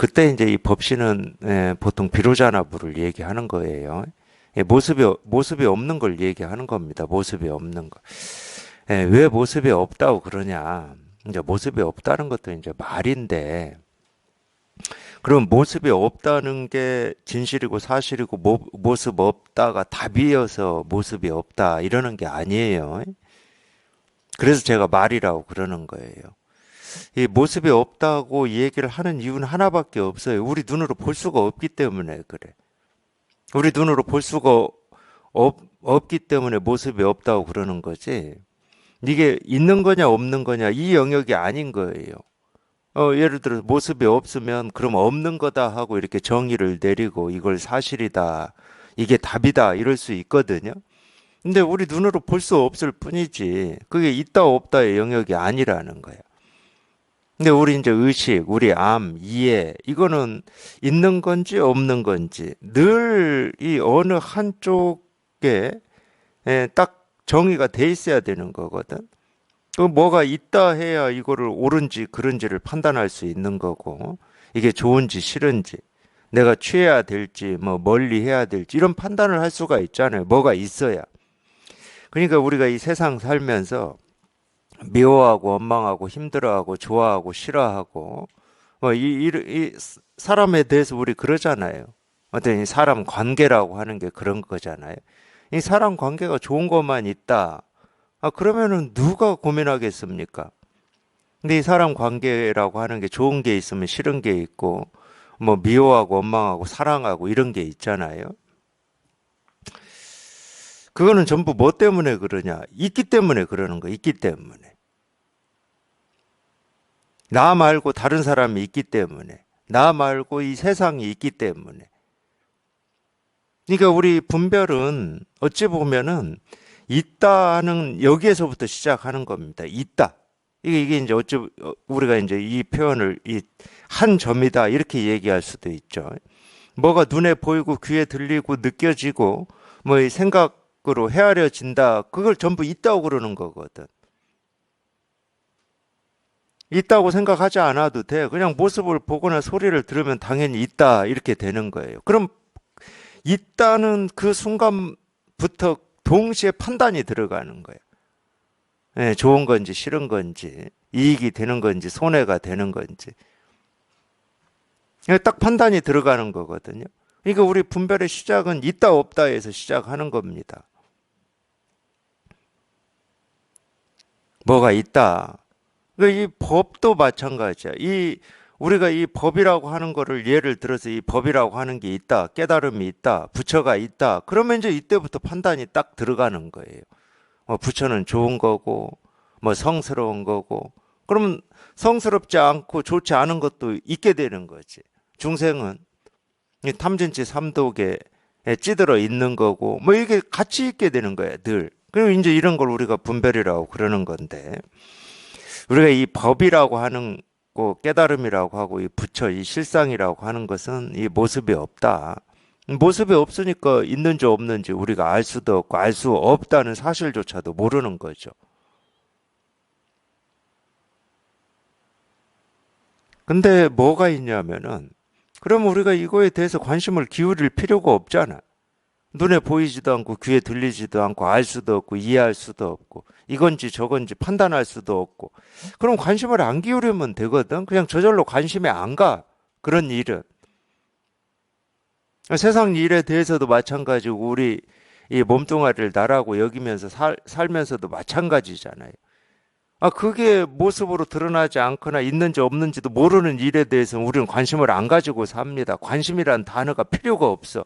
그때 이제 이 법신은 예, 보통 비로자나부를 얘기하는 거예요. 예, 모습이 모습이 없는 걸 얘기하는 겁니다. 모습이 없는 거. 예, 왜 모습이 없다고 그러냐? 이제 모습이 없다는 것도 이제 말인데 그럼 모습이 없다는 게 진실이고 사실이고 모, 모습 없다가 답이어서 모습이 없다 이러는 게 아니에요. 그래서 제가 말이라고 그러는 거예요. 이 모습이 없다고 이 얘기를 하는 이유는 하나밖에 없어요. 우리 눈으로 볼 수가 없기 때문에 그래. 우리 눈으로 볼 수가 없, 없기 때문에 모습이 없다고 그러는 거지. 이게 있는 거냐 없는 거냐 이 영역이 아닌 거예요. 어, 예를 들어 모습이 없으면 그럼 없는 거다 하고 이렇게 정의를 내리고 이걸 사실이다. 이게 답이다. 이럴 수 있거든요. 근데 우리 눈으로 볼 수 없을 뿐이지. 그게 있다 없다의 영역이 아니라는 거야. 근데 우리 이제 의식, 우리 암, 이해, 이거는 있는 건지 없는 건지 늘 이 어느 한쪽에 에, 딱 정의가 돼 있어야 되는 거거든. 그 뭐가 있다 해야 이거를 옳은지 그른지를 판단할 수 있는 거고 이게 좋은지 싫은지 내가 취해야 될지 뭐 멀리 해야 될지 이런 판단을 할 수가 있잖아요. 뭐가 있어야. 그러니까 우리가 이 세상 살면서 미워하고 원망하고 힘들어하고 좋아하고 싫어하고 뭐 이, 이, 이 사람에 대해서 우리 그러잖아요. 어떤 이 사람 관계라고 하는 게 그런 거잖아요. 이 사람 관계가 좋은 것만 있다. 아 그러면은 누가 고민하겠습니까? 근데 이 사람 관계라고 하는 게 좋은 게 있으면 싫은 게 있고 뭐 미워하고 원망하고 사랑하고 이런 게 있잖아요. 그거는 전부 뭐 때문에 그러냐? 있기 때문에 그러는 거, 있기 때문에. 나 말고 다른 사람이 있기 때문에. 나 말고 이 세상이 있기 때문에. 그러니까 우리 분별은 어찌 보면은 있다는 여기에서부터 시작하는 겁니다. 있다. 이게, 이게 이제 어찌 우리가 이제 이 표현을 이 한 점이다 이렇게 얘기할 수도 있죠. 뭐가 눈에 보이고 귀에 들리고 느껴지고 뭐이 생각으로 헤아려진다. 그걸 전부 있다고 그러는 거거든. 있다고 생각하지 않아도 돼. 그냥 모습을 보거나 소리를 들으면 당연히 있다 이렇게 되는 거예요. 그럼 있다는 그 순간부터 동시에 판단이 들어가는 거예요. 예, 좋은 건지 싫은 건지 이익이 되는 건지 손해가 되는 건지 딱 판단이 들어가는 거거든요. 그러니까 우리 분별의 시작은 있다 없다에서 시작하는 겁니다. 뭐가 있다. 그러니까 이 법도 마찬가지야. 이 우리가 이 법이라고 하는 거를 예를 들어서 이 법이라고 하는 게 있다, 깨달음이 있다, 부처가 있다. 그러면 이제 이때부터 판단이 딱 들어가는 거예요. 뭐 부처는 좋은 거고, 뭐 성스러운 거고, 그러면 성스럽지 않고 좋지 않은 것도 있게 되는 거지. 중생은 이 탐진치 삼독에 찌들어 있는 거고, 뭐 이게 같이 있게 되는 거야, 늘. 그리고 이제 이런 걸 우리가 분별이라고 그러는 건데, 우리가 이 법이라고 하는 고 깨달음이라고 하고 이 부처 이 실상이라고 하는 것은 이 모습이 없다. 모습이 없으니까 있는지 없는지 우리가 알 수도 없고 알 수 없다는 사실조차도 모르는 거죠. 근데 뭐가 있냐면은 그럼 우리가 이거에 대해서 관심을 기울일 필요가 없잖아. 눈에 보이지도 않고 귀에 들리지도 않고 알 수도 없고 이해할 수도 없고 이건지 저건지 판단할 수도 없고. 그럼 관심을 안 기울이면 되거든. 그냥 저절로 관심이 안 가. 그런 일은. 세상 일에 대해서도 마찬가지고 우리 이 몸뚱아리를 나라고 여기면서 살, 살면서도 마찬가지잖아요. 아 그게 모습으로 드러나지 않거나 있는지 없는지도 모르는 일에 대해서는 우리는 관심을 안 가지고 삽니다. 관심이란 단어가 필요가 없어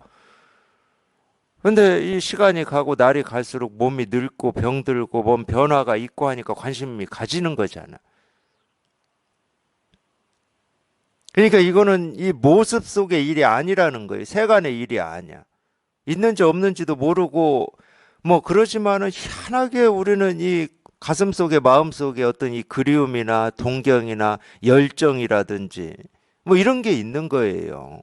근데 이 시간이 가고 날이 갈수록 몸이 늙고 병들고 몸 변화가 있고 하니까 관심이 가지는 거잖아. 그러니까 이거는 이 모습 속의 일이 아니라는 거예요. 세간의 일이 아니야. 있는지 없는지도 모르고 뭐 그러지만은 희한하게 우리는 이 가슴 속에 마음 속에 어떤 이 그리움이나 동경이나 열정이라든지 뭐 이런 게 있는 거예요.